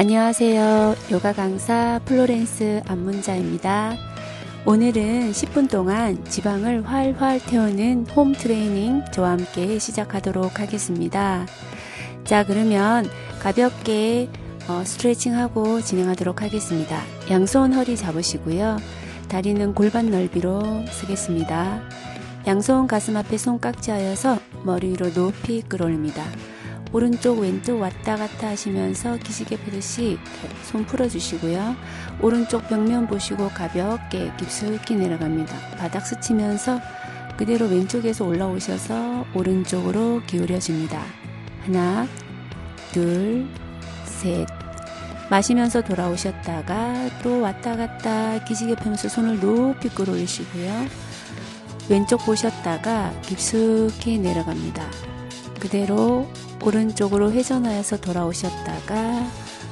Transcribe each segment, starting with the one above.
안녕하세요. 요가 강사 플로렌스 안문자입니다. 오늘은 10분 동안 지방을 활활 태우는 홈 트레이닝 저와 함께 시작하도록 하겠습니다. 자, 그러면 가볍게 어, 스트레칭하고 진행하도록 하겠습니다. 양손 허리 잡으시고요. 다리는 골반 넓이로 쓰겠습니다. 양손 가슴 앞에 손 깍지 하여서 머리 위로 높이 끌어올립니다. 오른쪽 왼쪽 왔다 갔다 하시면서 기시개 펴듯이 손 풀어주시고요. 오른쪽 벽면 보시고 가볍게 깊숙이 내려갑니다. 바닥 스치면서 그대로 왼쪽에서 올라오셔서 오른쪽으로 기울여줍니다. 하나, 둘, 셋. 마시면서 돌아오셨다가 또 왔다 갔다 기시개 펴면서 손을 높이 끌어올리시고요. 왼쪽 보셨다가 깊숙이 내려갑니다. 그대로 오른쪽으로 회전하여서 돌아오셨다가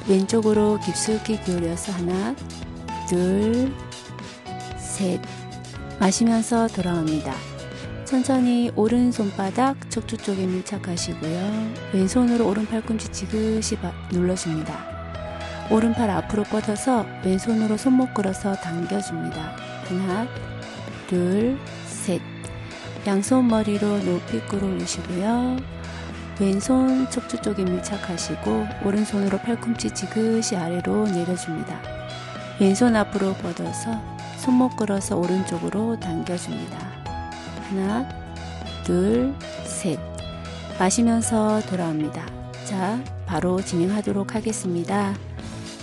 왼쪽으로 깊숙이 기울여서 하나, 둘, 셋 마시면서 돌아옵니다. 천천히 오른 손바닥 척추 쪽에 밀착하시고요. 왼손으로 오른 팔꿈치 지그시 눌러줍니다. 오른팔 앞으로 뻗어서 왼손으로 손목 끌어서 당겨줍니다. 하나, 둘, 셋. 양손 머리로 높이 끌어올리시고요. 왼손 척추 쪽에 밀착하시고 오른손으로 팔꿈치 지그시 아래로 내려줍니다. 왼손 앞으로 뻗어서 손목 끌어서 오른쪽으로 당겨줍니다. 하나, 둘, 셋. 마시면서 돌아옵니다. 자, 바로 진행하도록 하겠습니다.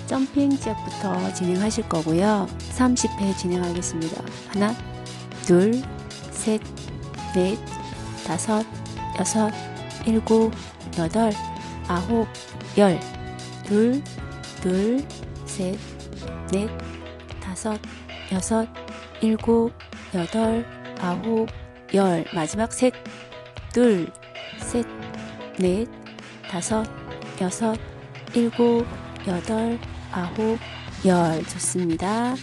점핑 잭부터 진행하실 거고요. 30회 진행하겠습니다. 하나, 둘, 셋, 넷, 다섯, 여섯, 일곱, 여덟, 아홉, 열, 둘, 둘, 셋, 넷, 다섯, 여섯, 일곱, 여덟, 아홉, 열. 마지막 셋, 둘, 셋, 넷, 다섯, 여섯, 일곱, 여덟, 아홉, 열. 좋습니다.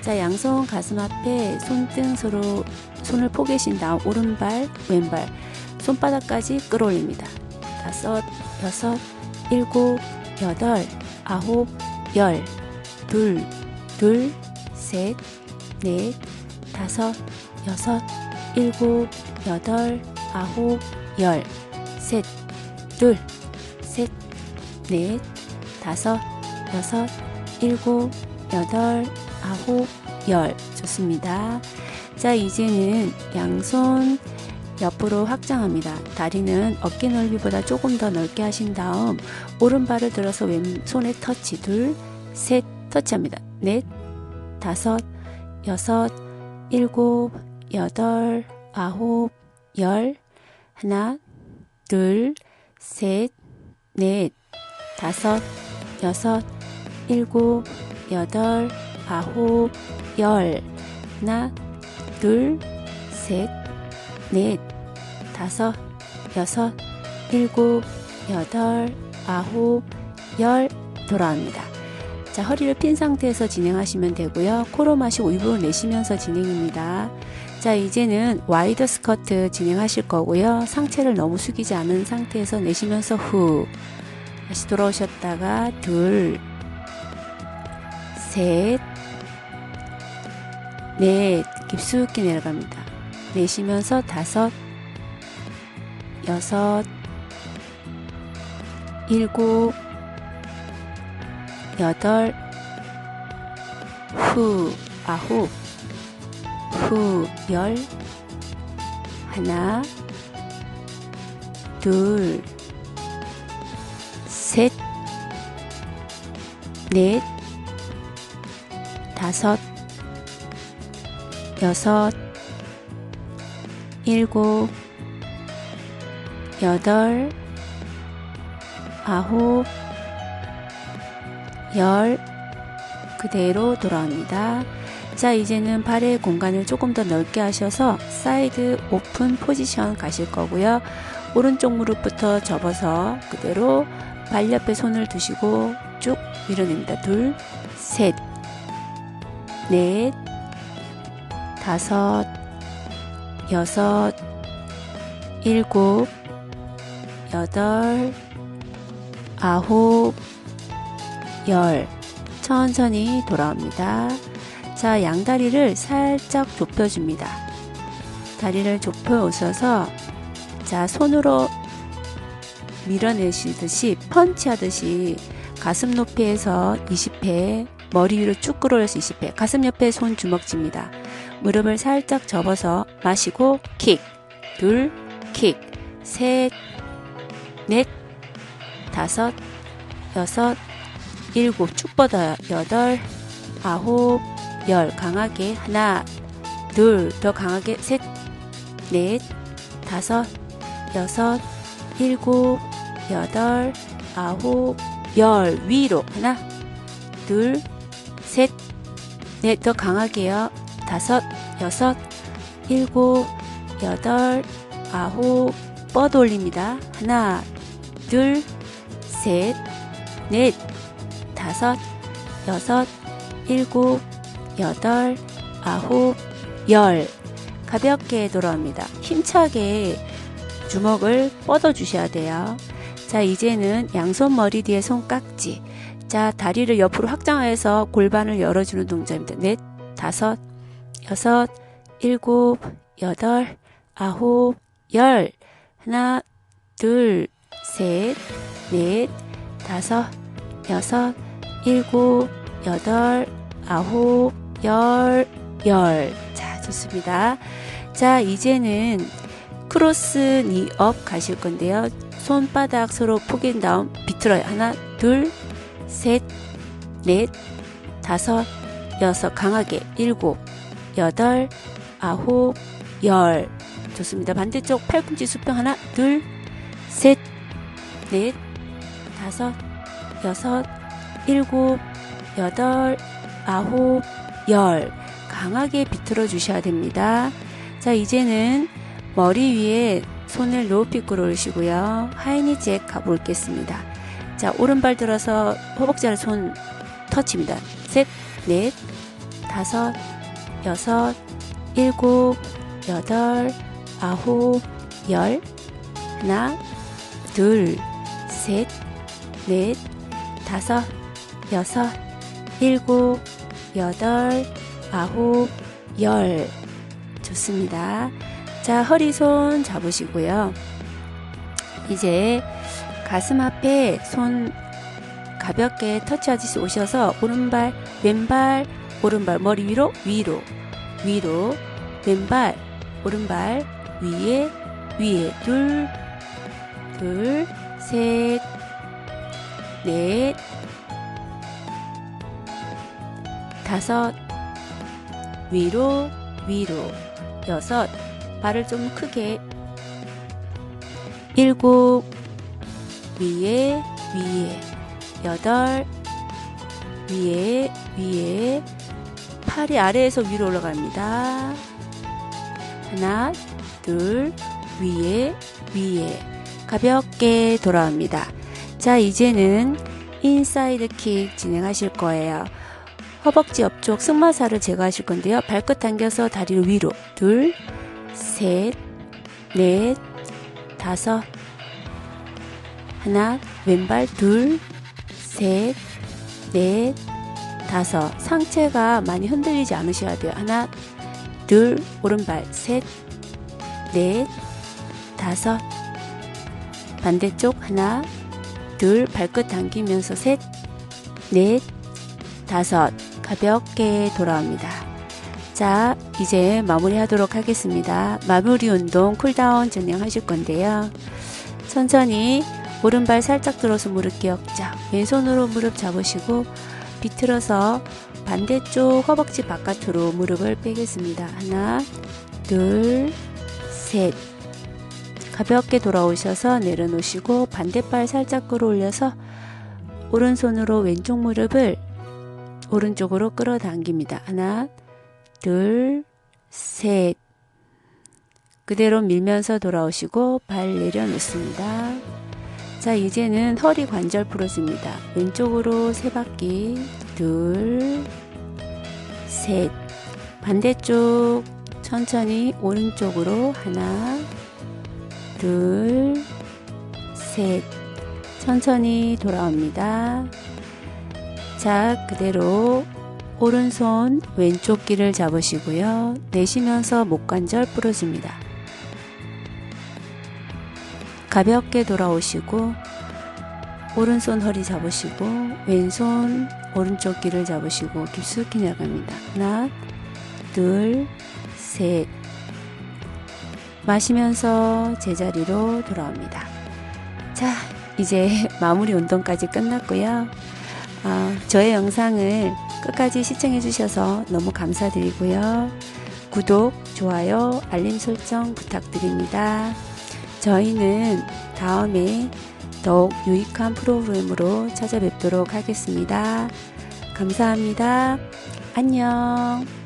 자, 양손 가슴 앞에 손등 서로 손을 포개신 다음 오른발, 왼발, 손바닥까지 끌어올립니다. 다섯, 여섯, 일곱, 여덟, 아홉, 열, 둘, 둘, 셋, 넷, 다섯, 여섯, 일곱, 여덟, 아홉, 열, 셋, 둘, 셋, 넷, 다섯, 여섯, 일곱, 여덟, 아홉, 열. 좋습니다. 자, 이제는 양손 옆으로 확장합니다. 다리는 어깨 넓이보다 조금 더 넓게 하신 다음 오른발을 들어서 왼손에 터치 둘, 셋 터치합니다. 넷, 다섯, 여섯, 일곱, 여덟, 아홉, 열 하나, 둘, 셋, 넷, 다섯, 여섯, 일곱, 여덟, 아홉, 열 하나, 둘, 셋, 넷, 다섯, 여섯, 일곱, 여덟, 아홉, 열 돌아옵니다. 자, 허리를 핀 상태에서 진행하시면 되고요. 코로 마시고 입으로 내쉬면서 진행입니다. 자, 이제는 와이드 스커트 진행하실 거고요. 상체를 너무 숙이지 않은 상태에서 내쉬면서 후. 다시 돌아오셨다가 둘, 셋, 넷, 깊숙이 내려갑니다. 내쉬면서 다섯, 여섯, 일곱, 여덟, 후, 아홉, 후, 열, 하나, 둘, 셋, 넷, 다섯, 여섯, 일곱, 여덟, 아홉, 열, 그대로 돌아옵니다. 자, 이제는 발의 공간을 조금 더 넓게 하셔서 사이드 오픈 포지션 가실 거고요. 오른쪽 무릎부터 접어서 그대로 발 옆에 손을 두시고 쭉 밀어냅니다. 둘, 셋, 넷, 다섯, 여섯, 일곱, 여덟, 아홉, 열. 천천히 돌아옵니다. 자, 양다리를 살짝 좁혀줍니다. 다리를 좁혀 오셔서 자, 손으로 밀어내시듯이 펀치하듯이 가슴 높이에서 20회, 머리 위로 쭉 끌어올려서 20회, 가슴 옆에 손 주먹 칩니다. 무릎을 살짝 접어서 마시고 킥, 둘, 킥, 셋, 넷, 다섯, 여섯, 일곱 쭉 뻗어요. 여덟, 아홉, 열 강하게 하나, 둘, 더 강하게 셋, 넷, 다섯, 여섯, 일곱, 여덟, 아홉, 열 위로 하나, 둘, 셋, 넷 더 강하게요. 다섯, 여섯, 일곱, 여덟, 아홉 뻗어 올립니다. 하나, 둘, 셋, 넷, 다섯, 여섯, 일곱, 여덟, 아홉, 열 가볍게 돌아옵니다. 힘차게 주먹을 뻗어 주셔야 돼요. 자, 이제는 양손 머리 뒤에 손깍지. 자, 다리를 옆으로 확장해서 골반을 열어주는 동작입니다. 넷, 다섯, 여섯, 일곱, 여덟, 아홉, 열. 하나, 둘, 셋, 넷, 다섯, 여섯, 일곱, 여덟, 아홉, 열, 열. 자, 좋습니다. 자, 이제는 크로스 니업 가실 건데요. 손바닥 서로 포갠 다음 비틀어요. 하나, 둘, 셋, 넷, 다섯, 여섯, 강하게 일곱, 여덟, 아홉, 열. 좋습니다. 반대쪽 팔꿈치 수평 하나, 둘, 셋, 넷, 다섯, 여섯, 일곱, 여덟, 아홉, 열. 강하게 비틀어 주셔야 됩니다. 자, 이제는 머리 위에 손을 높이 끌어올리시고요. 하이니 잭 가보겠습니다. 자, 오른발 들어서 허벅지 아래 손 터치입니다. 셋, 넷, 다섯, 여섯, 일곱, 여덟, 아홉, 열. 하나, 둘, 셋, 넷, 다섯, 여섯, 일곱, 여덟, 아홉, 열. 좋습니다. 자, 허리 손 잡으시고요. 이제 가슴 앞에 손 가볍게 터치하듯이 오셔서 오른발, 왼발, 오른발 머리 위로, 위로, 위로, 왼발, 오른발, 위에, 위에, 둘, 둘, 셋, 넷, 다섯, 위로, 위로, 여섯, 발을 좀 크게, 일곱, 위에, 위에, 여덟, 위에, 위에, 팔이 아래에서 위로 올라갑니다. 하나, 둘, 위에, 위에, 가볍게 돌아옵니다. 자, 이제는 인사이드 킥 진행하실 거예요. 허벅지 옆쪽 승마살을 제거하실 건데요. 발끝 당겨서 다리를 위로. 둘, 셋, 넷, 다섯. 하나, 왼발 둘, 셋, 넷, 다섯. 상체가 많이 흔들리지 않으셔야 돼요. 하나, 둘, 오른발 셋, 넷, 다섯. 반대쪽 하나, 둘, 발끝 당기면서 셋, 넷, 다섯. 가볍게 돌아옵니다. 자, 이제 마무리 하도록 하겠습니다. 마무리 운동 쿨다운 진행하실 건데요. 천천히 오른발 살짝 들어서 무릎 기역자, 왼손으로 무릎 잡으시고 비틀어서 반대쪽 허벅지 바깥으로 무릎을 빼겠습니다. 하나, 둘, 셋. 가볍게 돌아오셔서 내려놓으시고 반대발 살짝 끌어올려서 오른손으로 왼쪽 무릎을 오른쪽으로 끌어당깁니다. 하나, 둘, 셋. 그대로 밀면서 돌아오시고 발 내려놓습니다. 자, 이제는 허리 관절 풀어줍니다. 왼쪽으로 세 바퀴, 둘, 셋. 반대쪽 천천히 오른쪽으로 하나, 둘, 셋. 천천히 돌아옵니다. 자, 그대로 오른손 왼쪽 귀를 잡으시고요. 내쉬면서 목관절 부러집니다. 가볍게 돌아오시고 오른손 허리 잡으시고 왼손 오른쪽 귀를 잡으시고 깊숙이 내려갑니다. 하나, 둘, 셋. 마시면서 제자리로 돌아옵니다. 자, 이제 마무리 운동까지 끝났고요. 아, 저의 영상을 끝까지 시청해 주셔서 너무 감사드리고요. 구독, 좋아요, 알림 설정 부탁드립니다. 저희는 다음에 더욱 유익한 프로그램으로 찾아뵙도록 하겠습니다. 감사합니다. 안녕.